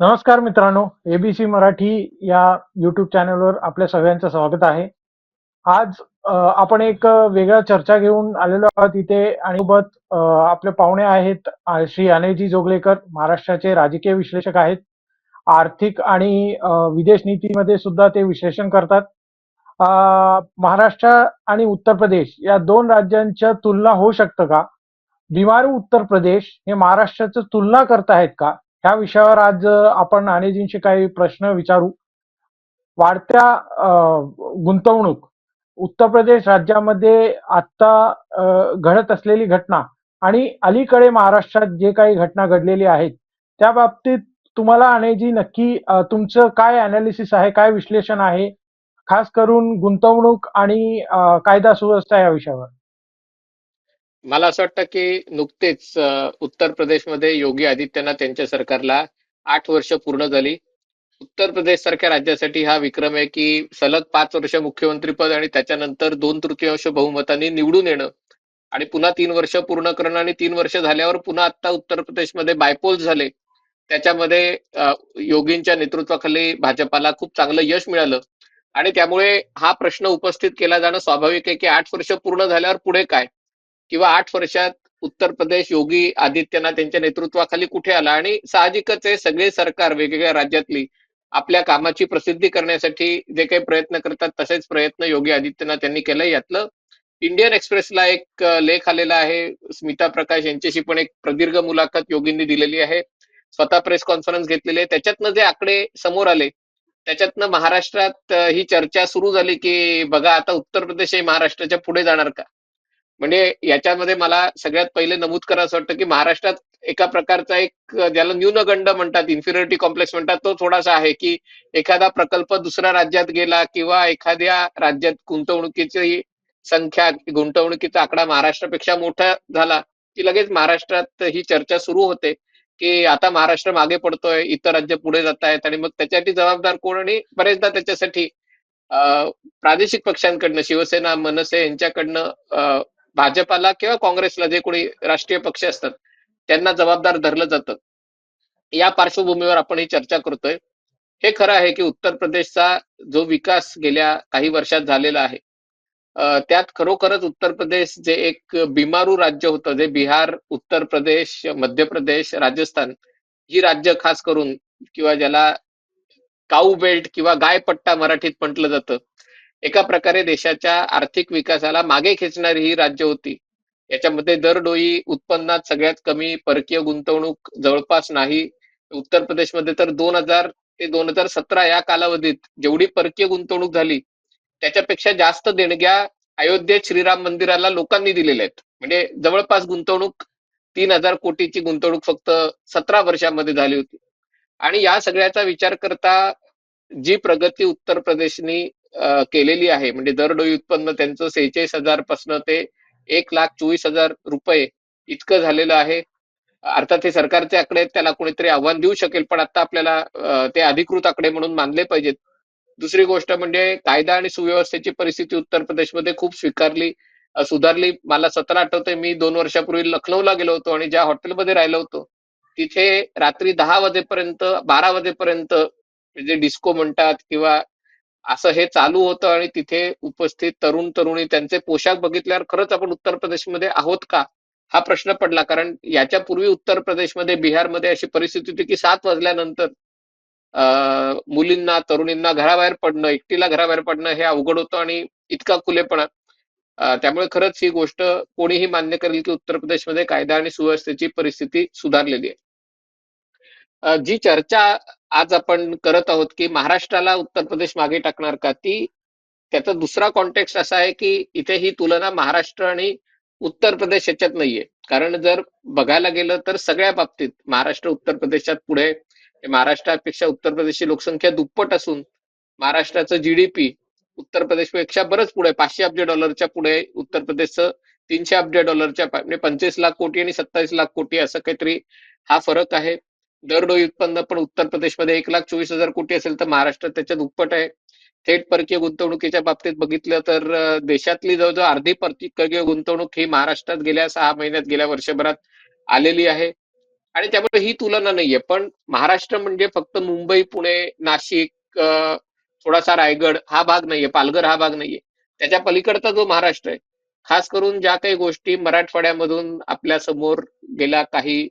नमस्कार मित्रांनो एबीसी मराठी या युट्यूब चॅनलवर आपल्या सगळ्यांचं स्वागत आहे. आज आपण एक वेगळा चर्चा घेऊन आलेलो आहोत इथे आणि सोबत आपले पाहुणे आहेत श्री अनेजी जोगलेकर महाराष्ट्राचे राजकीय विश्लेषक आहेत. आर्थिक आणि विदेश नीतीमध्ये सुद्धा ते विश्लेषण करतात. महाराष्ट्र आणि उत्तर प्रदेश या दोन राज्यांच्या तुलना होऊ शकतं का? बिमारू उत्तर प्रदेश हे महाराष्ट्राचं तुलना करतायत का? ह्या विषयावर आज आपण अनेजींशी काही प्रश्न विचारू. वाढत्या गुंतवणूक उत्तर प्रदेश राज्यामध्ये आता घडत असलेली घटना आणि अलीकडे महाराष्ट्रात जे काही घटना घडलेली आहेत त्या बाबतीत तुम्हाला अनेजी नक्की तुमचं काय अनालिसिस आहे काय विश्लेषण आहे? खास करून गुंतवणूक आणि कायदा सुव्यवस्था या विषयावर. मला असं वाटतं की नुकतेच उत्तर प्रदेशमध्ये योगी आदित्यनाथ यांच्या सरकारला आठ वर्ष पूर्ण झाली. उत्तर प्रदेश सारख्या राज्यासाठी हा विक्रम आहे की सलग पाच वर्ष मुख्यमंत्रीपद आणि त्याच्यानंतर दोन तृतीयांश बहुमतांनी निवडून येणं आणि पुन्हा तीन वर्ष पूर्ण करणं आणि तीन वर्ष झाल्यावर पुन्हा आता उत्तर प्रदेशमध्ये बायपोल झाले. त्याच्यामध्ये योगींच्या नेतृत्वाखाली भाजपाला खूप चांगलं यश मिळालं आणि त्यामुळे हा प्रश्न उपस्थित केला जाणं स्वाभाविक आहे की आठ वर्ष पूर्ण झाल्यावर पुढे काय? किंवा आठ वर्षात उत्तर प्रदेश योगी आदित्यनाथ यांच्या नेतृत्वाखाली कुठे आला? आणि साहजिकच हे सगळे सरकार वेगवेगळ्या राज्यातली आपल्या कामाची प्रसिद्धी करण्यासाठी जे काही प्रयत्न करतात तसेच प्रयत्न योगी आदित्यनाथ यांनी केलं. यातलं इंडियन एक्सप्रेसला एक लेख आलेला आहे. स्मिता प्रकाश यांच्याशी पण एक प्रदीर्घ मुलाखत योगींनी दिलेली आहे. स्वतः प्रेस कॉन्फरन्स घेतलेली आहे. त्याच्यातनं जे आकडे समोर आले त्याच्यातनं महाराष्ट्रात ही चर्चा सुरू झाली की बघा आता उत्तर प्रदेश हे महाराष्ट्राच्या पुढे जाणार का? म्हणजे याच्यामध्ये मला सगळ्यात पहिले नमूद करायचं वाटतं की महाराष्ट्रात एका प्रकारचा एक ज्याला न्यूनगंड म्हणतात इन्फिरिटी कॉम्प्लेक्स म्हणतात तो थोडासा आहे की एखादा प्रकल्प दुसऱ्या राज्यात गेला किंवा एखाद्या राज्यात गुंतवणुकीची संख्या गुंतवणुकीचा आकडा महाराष्ट्रापेक्षा मोठा झाला की लगेच महाराष्ट्रात ही चर्चा सुरू होते की आता महाराष्ट्र मागे पडतोय इतर राज्य पुढे जात आहेत आणि मग त्याच्यासाठी जबाबदार कोण आणि बरेचदा त्याच्यासाठी प्रादेशिक पक्षांकडनं शिवसेना मनसे यांच्याकडनं भाजपाला किंवा काँग्रेसला जे कोणी राष्ट्रीय पक्ष असतात त्यांना जबाबदार धरलं जातं. या पार्श्वभूमीवर आपण ही चर्चा करतोय. हे खरं आहे की उत्तर प्रदेशचा जो विकास गेल्या काही वर्षात झालेला आहे त्यात खरोखरच उत्तर प्रदेश जे एक बिमारू राज्य होतं जे बिहार उत्तर प्रदेश मध्य प्रदेश राजस्थान ही राज्य खास करून किंवा ज्याला काऊ बेल्ट किंवा गायपट्टा मराठीत म्हटलं जातं एका प्रकारे देशाच्या आर्थिक विकासाला मागे खेचणारी ही राज्य होती. याच्यामध्ये दरडोई उत्पन्नात सगळ्यात कमी परकीय गुंतवणूक जवळपास नाही. उत्तर प्रदेशमध्ये तर दोन हजार ते दोन हजार सतरा या कालावधीत जेवढी परकीय गुंतवणूक झाली त्याच्यापेक्षा जास्त देणग्या अयोध्येत श्रीराम मंदिराला लोकांनी दिलेल्या आहेत. म्हणजे जवळपास गुंतवणूक तीन हजार कोटीची गुंतवणूक फक्त सतरा वर्षामध्ये झाली होती. आणि या सगळ्याचा विचार करता जी प्रगती उत्तर प्रदेशनी केलेली आहे. म्हणजे दरडोई उत्पन्न त्यांचं सेहेचाळीस हजार पासन ते एक लाख चोवीस हजार रुपये इतकं झालेलं आहे. अर्थात हे सरकारचे आकडे त्याला कोणीतरी आव्हान देऊ शकेल पण आता आपल्याला ते अधिकृत आकडे म्हणून मानले पाहिजेत. दुसरी गोष्ट म्हणजे कायदा आणि सुव्यवस्थेची परिस्थिती उत्तर प्रदेशमध्ये खूप स्वीकारली सुधारली. मला सतरा आठवतंय मी दोन वर्षापूर्वी लखनौला गेलो होतो आणि ज्या हॉटेलमध्ये राहिलो होतो तिथे रात्री दहा वाजेपर्यंत बारा वाजेपर्यंत जे डिस्को म्हणतात किंवा असं हे चालू होतं आणि तिथे उपस्थित तरुण तरुणी त्यांचे पोशाख बघितल्यावर खरंच आपण उत्तर प्रदेशमध्ये आहोत का? हा प्रश्न पडला. कारण याच्या पूर्वी उत्तर प्रदेशमध्ये बिहारमध्ये अशी परिस्थिती होती की सात वाजल्यानंतर मुलींना तरुणींना घराबाहेर पडणं एकटीला घराबाहेर पडणं हे अवघड होतं आणि इतका खुलेपणा. त्यामुळे खरंच ही गोष्ट कोणीही मान्य करेल की उत्तर प्रदेशमध्ये कायदा आणि सुव्यवस्थेची परिस्थिती सुधारलेली आहे. जी चर्चा आज आपण करत आहोत की महाराष्ट्राला उत्तर प्रदेश मागे टाकणार का ती त्याचा दुसरा कॉन्टेक्स्ट असा आहे की इथे ही तुलना महाराष्ट्र आणि उत्तर प्रदेश याच्यात नाहीये. कारण जर बघायला गेलं तर सगळ्या बाबतीत महाराष्ट्र उत्तर प्रदेशात पुढे महाराष्ट्रापेक्षा उत्तर प्रदेशची लोकसंख्या दुप्पट असून महाराष्ट्राचं जीडीपी उत्तर प्रदेशपेक्षा बरंच पुढे पाचशे अब्ज डॉलरच्या पुढे उत्तर प्रदेशचं तीनशे अब्ज डॉलरच्या म्हणजे पंचवीस लाख कोटी आणि सत्तावीस लाख कोटी असं काहीतरी हा फरक आहे. दरडोई उत्पन्न पण उत्तर प्रदेशमध्ये एक लाख चोवीस हजार कोटी असेल तर महाराष्ट्रात त्याच्या दुप्पट आहे. थेट परकीय गुंतवणुकीच्या बाबतीत बघितलं तर देशातली जवळजवळ अर्धी परकीय गुंतवणूक ही महाराष्ट्रात गेल्या सहा महिन्यात गेल्या वर्षभरात आलेली आहे. आणि त्यामुळे ही तुलना नाहीये. पण महाराष्ट्र म्हणजे फक्त मुंबई पुणे नाशिक थोडासा रायगड हा भाग नाहीये. पालघर हा भाग नाहीये. त्याच्या पलीकडचा जो महाराष्ट्र आहे खास करून ज्या काही गोष्टी मराठवाड्यामधून आपल्यासमोर गेल्या काही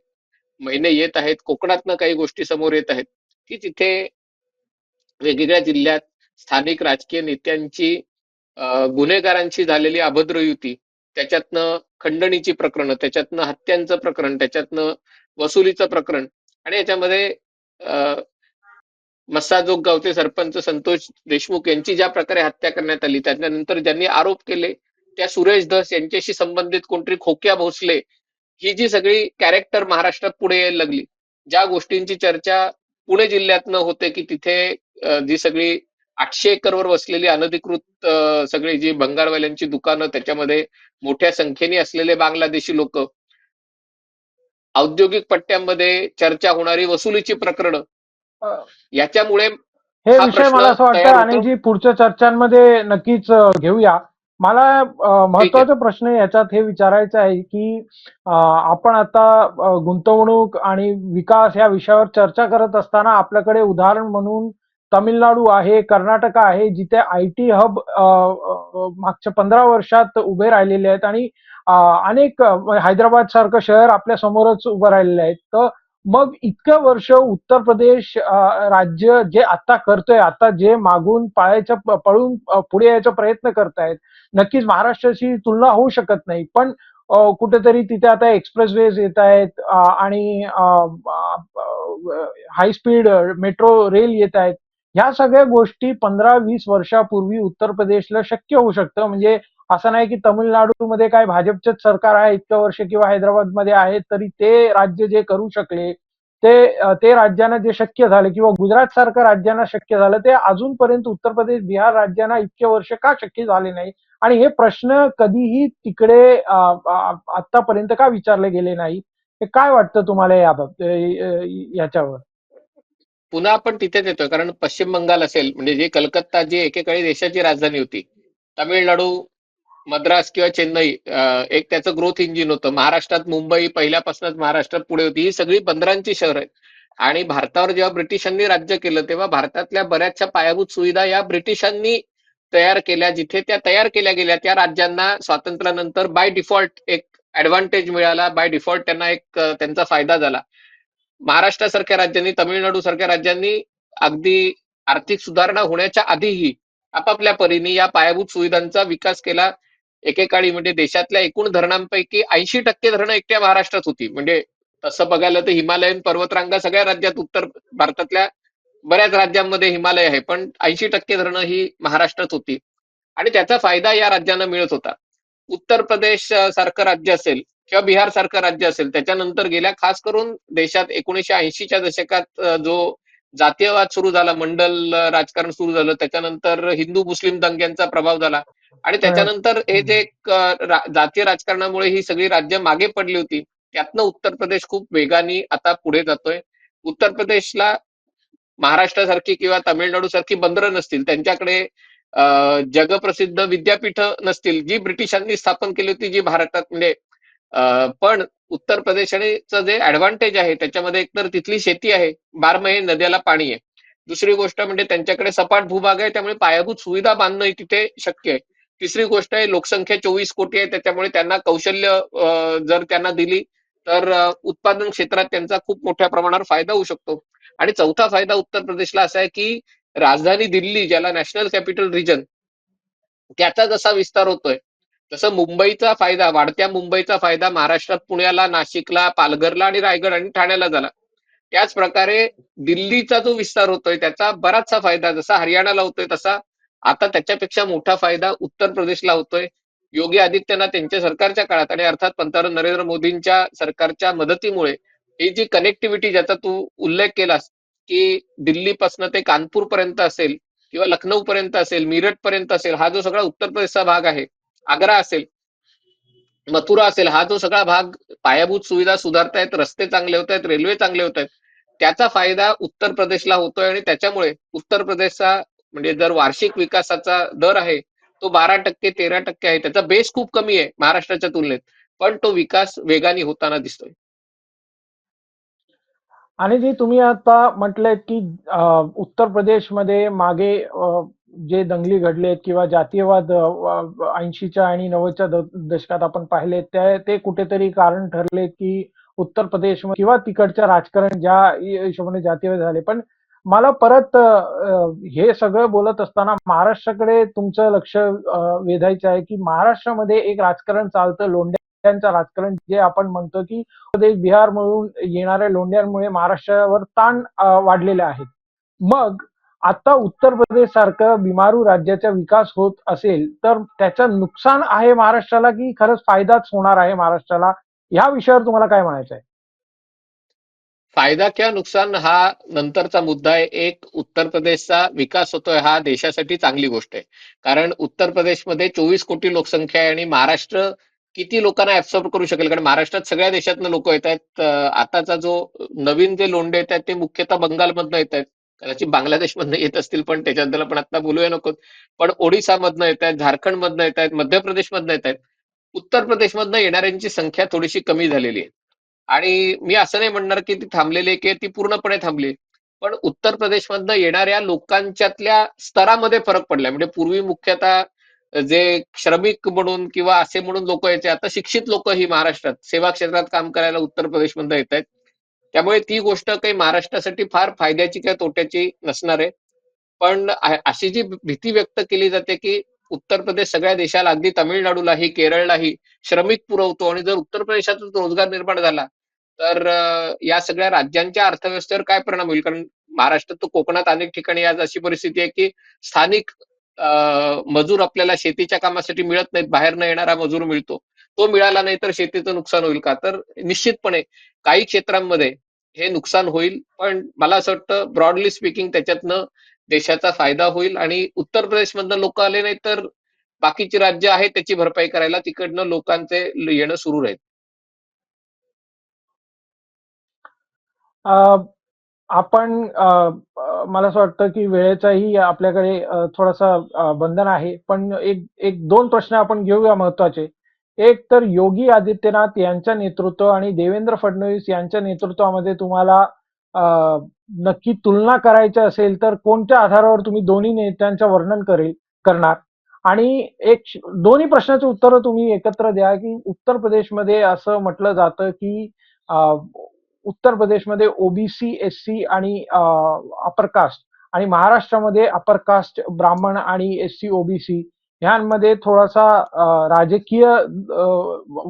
महिने येत आहेत कोकणातनं काही गोष्टी समोर येत आहेत की तिथे वेगवेगळ्या जिल्ह्यात स्थानिक राजकीय नेत्यांची अं, गुन्हेगारांशी झालेली अभद्र युती त्याच्यातनं खंडणीची प्रकरणं त्याच्यातनं हत्यांचं प्रकरण त्याच्यातनं वसुलीचं प्रकरण आणि याच्यामध्ये अं, मस्साजोग गावचे सरपंच संतोष देशमुख यांची ज्या प्रकारे हत्या करण्यात आली त्याच्यानंतर ज्यांनी आरोप केले त्या सुरेश धस यांच्याशी संबंधित कोणतरी खोक्या भोसले ही जी सगळी कॅरेक्टर महाराष्ट्रात पुढे यायला लागली ज्या गोष्टींची चर्चा पुणे जिल्ह्यातनं होते की तिथे जी सगळी आठशे एकरवर वसलेली अनधिकृत सगळी जी भंगारवाल्यांची दुकानं त्याच्यामध्ये मोठ्या संख्येने असलेले बांगलादेशी लोक औद्योगिक पट्ट्यांमध्ये चर्चा होणारी वसुलीची प्रकरणं याच्यामुळे हे विषय मला असं वाटतं. आणि जी पुढच्या चर्चांमध्ये नक्कीच घेऊया मला महत्त्वाचा प्रश्न याच्यात हे विचारायचं आहे की आपण आता गुंतवणूक आणि विकास या विषयावर चर्चा करत असताना आपल्याकडे उदाहरण म्हणून तामिळनाडू आहे कर्नाटक आहे जिथे आय टी हब मागच्या पंधरा वर्षात उभे राहिलेले आहेत आणि अनेक हैदराबाद सारखं शहर आपल्या समोरच उभं राहिलेलं आहे. तर मग इतकं वर्ष उत्तर प्रदेश राज्य जे आता करतोय आता जे मागून पाळायचं प- पळून पुढे यायचा प्रयत्न करतायत नक्कीच महाराष्ट्राशी तुलना होऊ शकत नाही. पण कुठेतरी तिथे आता एक्सप्रेसवेज येत आहेत आणि हाय स्पीड मेट्रो रेल येत आहेत. ह्या सगळ्या गोष्टी पंधरा वीस वर्षापूर्वी उत्तर प्रदेशला शक्य होऊ शकतं. म्हणजे असं नाही की तमिळनाडूमध्ये काय भाजपचंच सरकार आहे इतकं वर्ष किंवा हैदराबादमध्ये आहे तरी ते राज्य जे करू शकले ते ते राज्यांना जे शक्य झालं किंवा गुजरात सारखं राज्यांना शक्य झालं ते अजूनपर्यंत उत्तर प्रदेश बिहार राज्यांना इतके वर्ष का शक्य झाले नाही? आणि हे प्रश्न कधीही तिकडे आतापर्यंत का विचारले गेले नाही? हे काय वाटतं तुम्हाला या याच्यावर? पुन्हा आपण तिथेच येतोय कारण पश्चिम बंगाल असेल म्हणजे जी कलकत्ता जी एकेकाळी देशाची राजधानी होती तामिळनाडू मद्रास किंवा चेन्नई एक त्याचं ग्रोथ इंजिन होतं. महाराष्ट्रात मुंबई पहिल्यापासूनच महाराष्ट्रात पुढे होती. ही सगळी बंदरांची शहर आहेत. आणि भारतावर जेव्हा ब्रिटिशांनी राज्य केलं तेव्हा भारतातल्या बऱ्याचशा पायाभूत सुविधा या ब्रिटिशांनी तयार केल्या जिथे त्या तयार केल्या गेल्या त्या राज्यांना स्वातंत्र्यानंतर बाय डिफॉल्ट एक ऍडव्हान्टेज मिळाला. बाय डिफॉल्ट त्यांना एक त्यांचा फायदा झाला. महाराष्ट्रासारख्या राज्यांनी तमिळनाडू सारख्या राज्यांनी अगदी आर्थिक सुधारणा होण्याच्या आधीही आपापल्या परीने या पायाभूत सुविधांचा विकास केला. एकेकाळी म्हणजे देशातल्या एकूण धरणांपैकी ऐंशी टक्के धरणं एकट्या महाराष्ट्रात होती. म्हणजे तसं बघायला तर हिमालयन पर्वतरांगा सगळ्या राज्यात उत्तर भारतातल्या बऱ्याच राज्यांमध्ये हिमालय आहे पण ऐंशी टक्के धरणं ही महाराष्ट्रात होती. आणि त्याचा फायदा या राज्यांना मिळत होता. उत्तर प्रदेश सारखं राज्य असेल किंवा बिहार सारखं राज्य असेल त्याच्यानंतर गेल्या खास करून देशात एकोणीशे ऐंशीच्या दशकात जो जातीयवाद सुरू झाला मंडल राजकारण सुरू झालं त्याच्यानंतर हिंदू मुस्लिम दंग्यांचा प्रभाव झाला. आणि त्याच्यानंतर हे जे जातीय राजकारणामुळे ही सगळी राज्य मागे पडली होती त्यातनं उत्तर प्रदेश खूप वेगाने आता पुढे जातोय. उत्तर प्रदेशला महाराष्ट्रासारखी किंवा तामिळनाडू सारखी बंदरं नसतील त्यांच्याकडे अं, जगप्रसिद्ध विद्यापीठ नसतील जी ब्रिटिशांनी स्थापन केली होती जी भारतात म्हणजे पण उत्तर प्रदेशचं जे ऍडव्हान्टेज आहे त्याच्यामध्ये एकतर तिथली शेती आहे बारमही नद्याला पाणी आहे. दुसरी गोष्ट म्हणजे त्यांच्याकडे सपाट भूभाग आहे त्यामुळे पायाभूत सुविधा बांधणं तिथे शक्य आहे. तिसरी गोष्ट आहे लोकसंख्या चोवीस कोटी आहे त्याच्यामुळे त्यांना कौशल्य जर त्यांना दिली तर उत्पादन क्षेत्रात त्यांचा खूप मोठ्या प्रमाणावर फायदा होऊ शकतो. आणि चौथा फायदा उत्तर प्रदेशला असा आहे की राजधानी दिल्ली ज्याला नॅशनल कॅपिटल रिजन त्याचा जसा विस्तार होतोय तसं मुंबईचा फायदा वाढत्या मुंबईचा फायदा महाराष्ट्रात पुण्याला नाशिकला पालघरला आणि रायगड आणि ठाण्याला झाला. त्याच प्रकारे दिल्लीचा जो विस्तार होतोय त्याचा बराचसा फायदा जसा हरियाणाला होतोय तसा आता त्याच्यापेक्षा मोठा फायदा उत्तर प्रदेशला होतोय. योगी आदित्यनाथ यांच्या सरकारच्या काळात आणि अर्थात पंतप्रधान नरेंद्र मोदींच्या सरकारच्या मदतीमुळे ही जी कनेक्टिव्हिटी ज्याचा तू उल्लेख केलास की दिल्लीपासून ते कानपूर पर्यंत असेल किंवा लखनौ पर्यंत असेल मिरट पर्यंत असेल हा जो सगळा उत्तर प्रदेशचा भाग आहे आग्रा असेल मथुरा असेल हा जो सगळा भाग पायाभूत सुविधा सुधारतायत रस्ते चांगले होत आहेत रेल्वे चांगले होत आहेत त्याचा फायदा उत्तर प्रदेशला होतोय आणि त्याच्यामुळे उत्तर प्रदेशचा म्हणजे जर वार्षिक विकासाचा दर आहे तो बारा टक्के तेरा टक्के आहे त्याचा बेस खूप कमी आहे महाराष्ट्राच्या तुलनेत पण तो विकास वेगाने होताना दिसतोय. आणि जी तुम्ही आता म्हटलंय की उत्तर प्रदेशमध्ये मागे जे दंगली घडलेत किंवा जातीयवाद ऐंशीच्या आणि नव्वदच्या दशकात आपण पाहिले ते ते कुठेतरी कारण ठरले की उत्तर प्रदेश किंवा तिकडच्या राजकारण ज्या हिशोबाने जातीयवाद झाले. पण मला परत हे सगळं बोलत असताना महाराष्ट्राकडे तुमचं लक्ष वेधायचं आहे की महाराष्ट्रामध्ये एक राजकारण चालतं लोंढ्यांचं राजकारण जे आपण म्हणतो की प्रदेश, म्हणून येणाऱ्या लोंढ्यांमुळे महाराष्ट्रावर ताण वाढलेले आहेत. मग आता उत्तर प्रदेश सारखं बिमारू राज्याचा विकास होत असेल, तर त्याचं नुकसान आहे महाराष्ट्राला की खरंच फायदाच होणार आहे महाराष्ट्राला? ह्या विषयावर तुम्हाला काय म्हणायचं आहे? फायदा किंवा नुकसान हा नंतरचा मुद्दा आहे. एक उत्तर प्रदेशचा विकास होतोय हा देशासाठी चांगली गोष्ट आहे. कारण उत्तर प्रदेशमध्ये 24 कोटी लोकसंख्या आहे आणि महाराष्ट्र किती लोकांना ऍब्सॉर्ब करू शकेल? कारण महाराष्ट्रात सगळ्या देशातनं लोक येत आहेत. आताचा जो नवीन जे लोंढे येत आहेत ते मुख्यतः बंगालमधनं येत आहेत. कदाचित बांगलादेशमधनं येत असतील पण त्याच्याबद्दल आपण आता बोलूया नको. पण ओडिसामधनं येत आहेत, झारखंडमधनं येत आहेत, मध्य प्रदेशमधनं येत आहेत. उत्तर प्रदेशमधनं येणाऱ्यांची संख्या थोडीशी कमी झालेली आहे. आणि मी असं नाही म्हणणार की ती थांबलेली आहे की ती पूर्णपणे थांबली. पण उत्तर प्रदेशमधनं येणाऱ्या लोकांच्यातल्या स्तरामध्ये फरक पडलाय. म्हणजे पूर्वी मुख्यतः जे श्रमिक म्हणून किंवा असे म्हणून लोक यायचे, आता शिक्षित लोक ही महाराष्ट्रात सेवा क्षेत्रात काम करायला उत्तर प्रदेशमध्ये येत आहेत. त्यामुळे ती गोष्ट काही महाराष्ट्रासाठी फार फायद्याची किंवा तोट्याची नसणार आहे. पण अशी जी भीती व्यक्त केली जाते की उत्तर प्रदेश सगळ्या देशाला अगदी तामिळनाडूलाही, केरळलाही श्रमिक पुरवतो आणि जर उत्तर प्रदेशातच रोजगार निर्माण झाला, तर या सगळ्या राज्यांच्या अर्थव्यवस्थेवर काय परिणाम होईल? कारण महाराष्ट्रात तो कोकणात अनेक ठिकाणी आज अशी परिस्थिती आहे की स्थानिक मजूर आपल्याला शेतीच्या कामासाठी मिळत नाहीत. बाहेरनं येणारा मजूर मिळतो. तो मिळाला नाही तर शेतीचं नुकसान होईल का? तर निश्चितपणे काही क्षेत्रांमध्ये हे नुकसान होईल. पण मला असं वाटतं ब्रॉडली स्पीकिंग त्याच्यातनं देशाचा फायदा होईल आणि उत्तर प्रदेशमधनं लोक आले नाही तर बाकीची राज्य आहेत त्याची भरपाई करायला तिकडनं लोकांचे येणं सुरू राहील. आपण अ, मला असं वाटतं की वेळेचाही आपल्याकडे थोडासा बंधन आहे. पण एक एक दोन प्रश्न आपण घेऊया महत्त्वाचे एक तर योगी आदित्यनाथ यांच्या नेतृत्व आणि देवेंद्र फडणवीस यांच्या नेतृत्वामध्ये तुम्हाला नक्की तुलना करायची असेल तर कोणत्या आधारावर तुम्ही दोन्ही नेत्यांचं वर्णन करेल करणार? आणि एक दोन्ही प्रश्नाचे उत्तर तुम्ही एकत्र द्या की उत्तर प्रदेशमध्ये असं म्हटलं जातं की उत्तर प्रदेशमध्ये ओबीसी, एससी आणि अपर कास्ट आणि महाराष्ट्रामध्ये अपर कास्ट ब्राह्मण आणि एससी, ओबीसी ह्यांमध्ये थोडासा राजकीय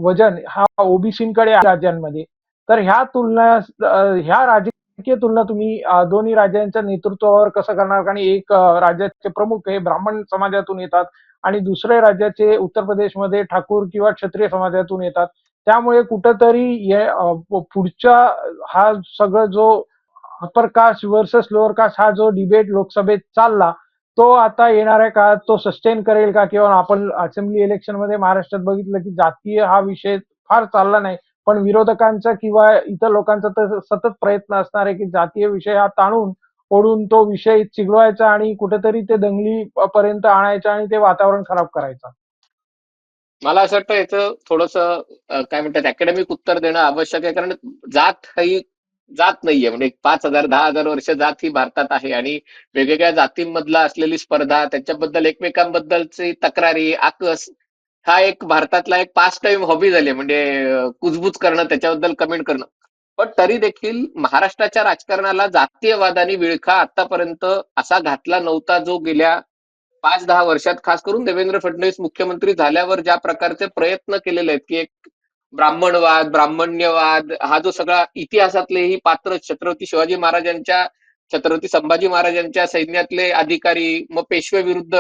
वजन हा ओबीसींकडे आहे राज्यांमध्ये. तर ह्या तुलना ह्या राजकीय तुलना तुम्ही दोन्ही राज्यांच्या नेतृत्वावर कसं करणार? कारण एक राज्याचे प्रमुख हे ब्राह्मण समाजातून येतात आणि दुसऱ्या राज्याचे उत्तर प्रदेशमध्ये ठाकूर किंवा क्षत्रिय समाजातून येतात. त्यामुळे कुठंतरी पुढच्या हा सगळं जो upper caste versus lower caste हा जो डिबेट लोकसभेत चालला, तो आता येणाऱ्या काळात तो सस्टेन करेल का? किंवा आपण असेंब्ली इलेक्शनमध्ये महाराष्ट्रात बघितलं की जातीय हा विषय फार चालला नाही. पण विरोधकांचा किंवा इतर लोकांचा तर सतत प्रयत्न असणार आहे की जातीय विषय हा ताणून ओढून तो विषय चिघळवायचा आणि कुठेतरी ते दंगली पर्यंत आणायचा आणि ते वातावरण खराब करायचं. मला असं वाटतं याचं थोडस काय म्हणतात अकॅडमिक उत्तर देणं आवश्यक आहे. कारण जात ही जात नाहीये. म्हणजे पाच हजार दहा हजार वर्ष जात ही भारतात आहे आणि वेगवेगळ्या जातींमधला असलेली स्पर्धा, त्याच्याबद्दल एकमेकांबद्दलची तक्रारी, आकस हा एक भारतातला एक पास टाइम हॉबी झाली म्हणजे कुजबूज करणं, त्याच्याबद्दल कमेंट करणं. पण तरी देखील महाराष्ट्राच्या राजकारणाला जातीयवादाने विळखा आतापर्यंत असा घातला नव्हता, जो गेल्या पाच दहा वर्षात खास करून देवेंद्र फडणवीस मुख्यमंत्री झाल्यावर ज्या प्रकारचे प्रयत्न केलेले आहेत की एक ब्राह्मणवाद, ब्राह्मण्यवाद हा जो सगळा इतिहासातले ही पात्र छत्रपती शिवाजी महाराजांच्या छत्रपती संभाजी महाराजांच्या सैन्यातले अधिकारी, मग पेशवे विरुद्ध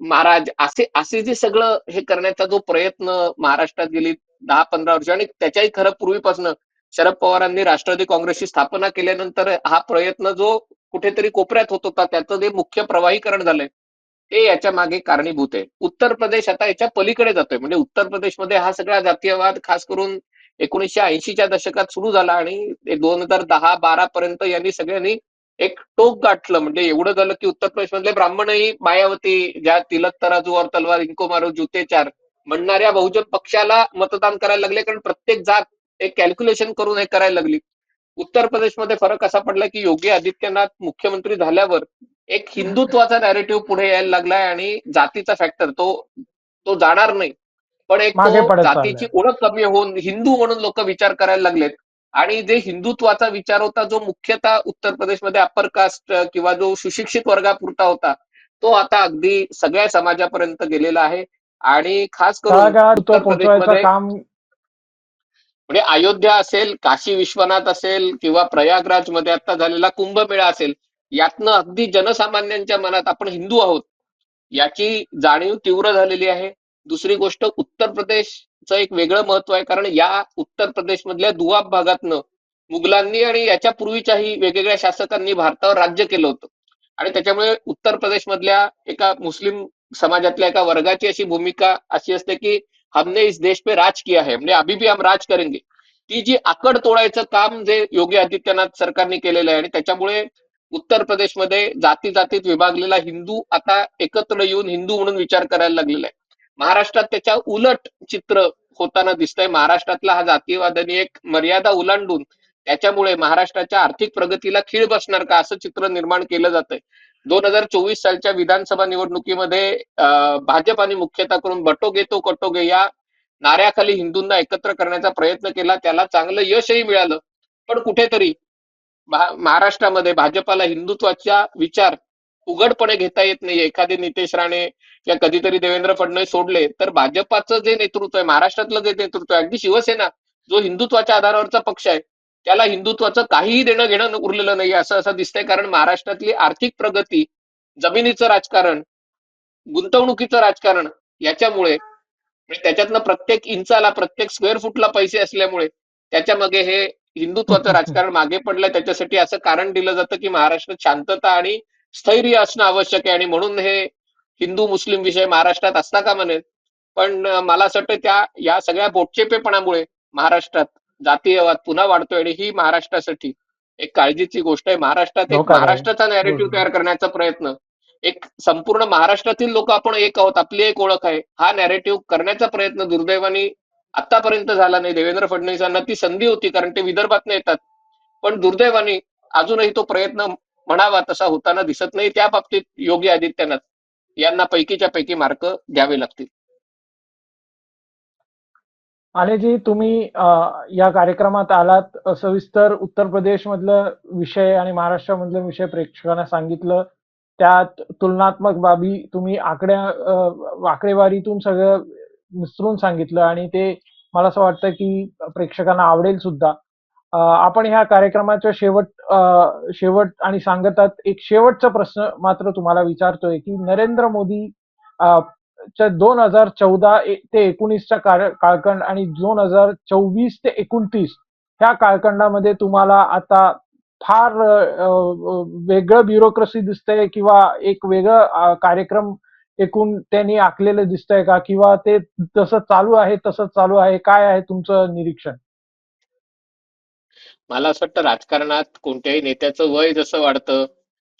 महाराज असे असे जे सगळं हे करण्याचा जो प्रयत्न महाराष्ट्रात गेली दहा पंधरा वर्ष आणि त्याच्याही खरं पूर्वीपासून शरद पवारांनी राष्ट्रवादी काँग्रेसची स्थापना केल्यानंतर हा प्रयत्न जो कुठेतरी कोपऱ्यात होत होता. त्याचं जे मुख्य प्रवाहीकरण झालंय ते याच्या मागे कारणीभूत आहे. उत्तर प्रदेश आता याच्या पलीकडे जातोय. म्हणजे उत्तर प्रदेशमध्ये हा सगळा जातीयवाद खास करून एकोणीसशे ऐंशीच्या दशकात सुरू झाला आणि दोन हजार दहा बारा पर्यंत यांनी सगळ्यांनी एक टोक गाठलं. म्हणजे एवढं झालं की उत्तर प्रदेशमधले ब्राह्मणही मायावती ज्या तिलक तराजू और तलवार इनको मारो जुतेचार म्हणणाऱ्या बहुजन पक्षाला मतदान करायला लागले. कारण प्रत्येक जात एक कॅल्क्युलेशन करून हे करायला लागली. उत्तर प्रदेशमध्ये फरक असा पडला की योगी आदित्यनाथ मुख्यमंत्री झाल्यावर एक हिंदुत्वाचा नॅरेटिव्ह पुढे यायला लागलाय आणि जातीचा फॅक्टर तो तो जाणार नाही. पण एक जातीची. ओळख कमी होऊन हिंदू म्हणून लोक विचार करायला लागलेत. आणि जे हिंदुत्वाचा विचार होता जो मुख्यतः उत्तर प्रदेशमध्ये अप्पर कास्ट किंवा जो सुशिक्षित वर्गापुरता होता तो आता अगदी सगळ्या समाजापर्यंत गेलेला आहे. आणि खास करून उत्तर प्रदेशमध्ये म्हणजे अयोध्या असेल काशी विश्वनाथ असेल किंवा प्रयागराजमध्ये आता झालेला कुंभमेळा असेल यातनं अगदी जनसामान्यांच्या मनात आपण हिंदू आहोत याची जाणीव तीव्र झालेली आहे. दुसरी गोष्ट उत्तर प्रदेशचं एक वेगळं महत्त्व आहे कारण या उत्तर प्रदेशमधल्या दुआब भागातनं मुघलांनी आणि याच्या पूर्वीच्याही वेगवेगळ्या शासकांनी भारतावर राज्य केलं होतं. आणि त्याच्यामुळे उत्तर प्रदेशमधल्या एका मुस्लिम समाजातल्या एका वर्गाची अशी भूमिका अशी असते की हमने इस देश पे राज किया है म्हणजे अभी भी हम राज करेंगे। ती जी आकड तोडायचं काम जे योगी आदित्यनाथ सरकारने केलेलं आहे आणि त्याच्यामुळे उत्तर प्रदेशमध्ये जाती जातीत विभागलेला हिंदू आता एकत्र येऊन हिंदू म्हणून विचार करायला लागलेला आहे. महाराष्ट्रात त्याच्या उलट चित्र होताना दिसतंय. महाराष्ट्रातला हा जातीयवादाने एक मर्यादा ओलांडून त्याच्यामुळे महाराष्ट्राच्या आर्थिक प्रगतीला खीळ बसणार का असं चित्र निर्माण केलं जातंय. दोन हजार चोवीस सालच्या विधानसभा निवडणुकीमध्ये भाजपाने मुख्यतः करून बटोगे तो कटोगे या नाऱ्याखाली हिंदूंना एकत्र करण्याचा प्रयत्न केला. त्याला चांगलं यशही मिळालं. पण कुठेतरी महाराष्ट्रामध्ये भाजपाला हिंदुत्वाचा विचार उघडपणे घेता येत नाही एखादे नितेश राणे किंवा कधीतरी देवेंद्र फडणवीस सोडले तर भाजपाचं जे नेतृत्व आहे महाराष्ट्रातलं जे नेतृत्व आहे अगदी शिवसेना जो हिंदुत्वाच्या आधारावरचा पक्ष आहे त्याला हिंदुत्वाचं काहीही देणं घेणं उरलेलं नाही असं असं दिसतंय. कारण महाराष्ट्रातली आर्थिक प्रगती जमिनीचं राजकारण गुंतवणुकीचं राजकारण याच्यामुळे म्हणजे त्याच्यातनं प्रत्येक इंचाला प्रत्येक स्क्वेअर फूटला पैसे असल्यामुळे त्याच्यामागे हे हिंदुत्वाचं राजकारण मागे पडलंय. त्याच्यासाठी असं कारण दिलं जातं की महाराष्ट्रात शांतता आणि स्थैर्य असणं आवश्यक आहे. आणि म्हणून हे हिंदू मुस्लिम विषय महाराष्ट्रात असता का म्हणेल पण मला असं वाटतं त्या या सगळ्या बोटचेपेपणामुळे महाराष्ट्रात जातीयवाद पुन्हा वाढतोय आणि ही महाराष्ट्रासाठी एक काळजीची गोष्ट आहे. महाराष्ट्रात एक धोकादायक. महाराष्ट्राचा नॅरेटिव्ह तयार करण्याचा प्रयत्न एक संपूर्ण महाराष्ट्रातील लोक आपण एक आहोत आपली एक ओळख आहे. हा नॅरेटिव्ह करण्याचा प्रयत्न दुर्दैवाने आतापर्यंत झाला नाही. देवेंद्र फडणवीसांना ती संधी होती कारण ते विदर्भात येतात पण दुर्दैवाने अजूनही तो प्रयत्न म्हणावा तसा होताना दिसत नाही. त्या बाबतीत योगी आदित्यनाथ यांना पैकीच्या पैकी मार्क द्यावे लागतील. जी तुम्ही या कार्यक्रमात आलात सविस्तर उत्तर प्रदेश मधलं विषय आणि महाराष्ट्रामधलं विषय प्रेक्षकांना सांगितलं. त्यात तुलनात्मक बाबी तुम्ही आकड्या आकडेवारीतून सगळं मिसळून सांगितलं आणि ते मला असं वाटतं की प्रेक्षकांना आवडेल सुद्धा. आपण ह्या कार्यक्रमाच्या शेवट अं, शेवट आणि सांगतात एक शेवटचा प्रश्न मात्र तुम्हाला विचारतोय की नरेंद्र मोदी च्या दोन हजार चौदा ते एकोणीसच्या काळ काळखंड आणि दोन हजार चोवीस ते एकोणतीस ह्या काळखंडामध्ये तुम्हाला आता फार वेगळं ब्युरोक्रेसी दिसतंय किंवा एक वेगळं कार्यक्रम एकूण त्यांनी आखलेलं दिसतंय का? किंवा ते तसं चालू आहे तसं चालू आहे. काय आहे तुमचं निरीक्षण? मला असं वाटतं राजकारणात कोणत्याही नेत्याचं वय जसं वाढतं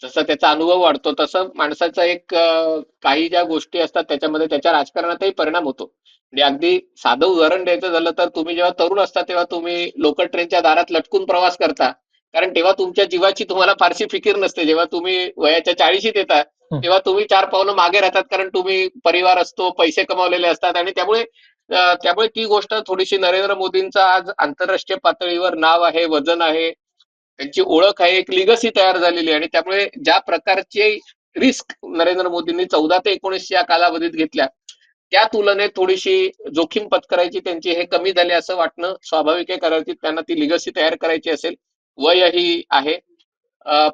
जसं त्याचा अनुभव वाढतो तसं माणसाचा एक काही ज्या गोष्टी असतात त्याच्यामध्ये त्याच्या राजकारणातही परिणाम होतो. म्हणजे अगदी साधं उदाहरण द्यायचं झालं तर तुम्ही जेव्हा तरुण असता तेव्हा तुम्ही लोकल ट्रेनच्या दारात लटकून प्रवास करता. कारण तेव्हा तुमच्या जीवाची तुम्हाला फारशी फिकीर नसते. जेव्हा तुम्ही वयाच्या चाळीशीत येता. तेव्हा तुम्ही चार पावलं मागे राहतात कारण तुम्ही परिवार असतो पैसे कमावलेले असतात आणि त्यामुळे त्यामुळे ती गोष्ट थोडीशी नरेंद्र मोदींचं आज आंतरराष्ट्रीय पातळीवर नाव आहे वजन आहे. त्यांची ओळख आहे एक लिगसी तयार झालेली आहे. आणि त्यामुळे ज्या प्रकारचे रिस्क नरेंद्र मोदींनी चौदा ते एकोणीस या कालावधीत घेतल्या त्या तुलनेत थोडीशी जोखीम पत्करायची त्यांची हे कमी झाले असं वाटणं स्वाभाविक आहे. कारण की त्यांना ती लिगसी तयार करायची असेल वयही आहे.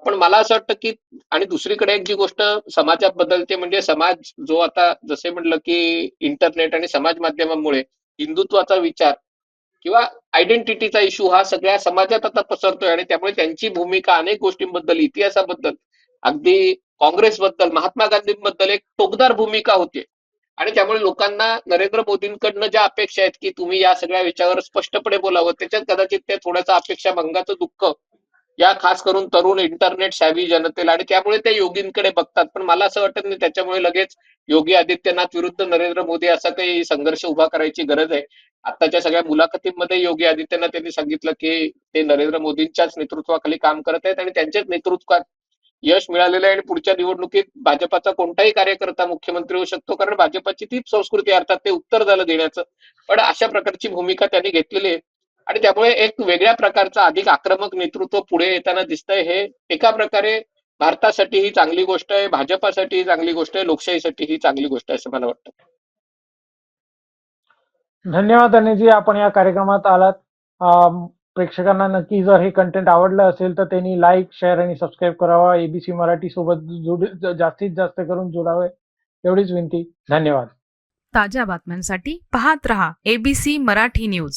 पण मला असं वाटतं की आणि दुसरीकडे एक जी गोष्ट समाजात बदलते म्हणजे समाज जो आता जसे म्हटलं की इंटरनेट आणि समाज माध्यमांमुळे हिंदुत्वाचा विचार किंवा आयडेंटिटीचा इश्यू हा सगळ्या समाजात आता पसरतोय आणि त्यामुळे त्यांची भूमिका अनेक गोष्टींबद्दल इतिहासाबद्दल अगदी काँग्रेसबद्दल महात्मा गांधींबद्दल एक टोकदार भूमिका होती. आणि त्यामुळे लोकांना नरेंद्र मोदींकडनं ज्या अपेक्षा आहेत की तुम्ही या सगळ्या विषयावर स्पष्टपणे बोलावं त्याच्यात कदाचित ते थोड्यासा अपेक्षा भंगाचं दुःख या खास करून तरुण इंटरनेट सॅव्ही जनतेला आणि त्यामुळे ते योगींकडे बघतात. पण मला असं वाटत नाही त्याच्यामुळे लगेच योगी आदित्यनाथ विरुद्ध नरेंद्र मोदी असा काही संघर्ष उभा करायची गरज आहे. आताच्या सगळ्या मुलाखतींमध्ये योगी आदित्यनाथ यांनी सांगितलं की ते नरेंद्र मोदींच्याच नेतृत्वाखाली काम करत आहेत आणि त्यांच्याच नेतृत्वात यश मिळालेलं आहे आणि पुढच्या निवडणुकीत भाजपाचा कोणताही कार्यकर्ता मुख्यमंत्री होऊ शकतो. कारण भाजपाची तीच संस्कृती अर्थात ते उत्तर झालं देण्याचं. पण अशा प्रकारची भूमिका त्यांनी घेतलेली आहे. आणि त्यामुळे एक वेगळ्या प्रकारचं अधिक आक्रमक नेतृत्व पुढे येताना दिसतंय. हे एका प्रकारे भारतासाठी ही चांगली गोष्ट आहे. भाजपासाठी ही चांगली गोष्ट आहे. लोकशाहीसाठी ही चांगली गोष्ट आहे असं मला वाटतं. धन्यवाद अनिलजी आपण या कार्यक्रमात आलात. प्रेक्षकांना नक्की जर हे कंटेंट आवडलं असेल तर त्यांनी लाईक शेअर आणि सबस्क्राईब करावा. एबीसी मराठी सोबत जुड जास्तीत जास्त करून जोडावे एवढीच विनंती. धन्यवाद. ताज्या बातम्यांसाठी पाहत रहा एबीसी मराठी न्यूज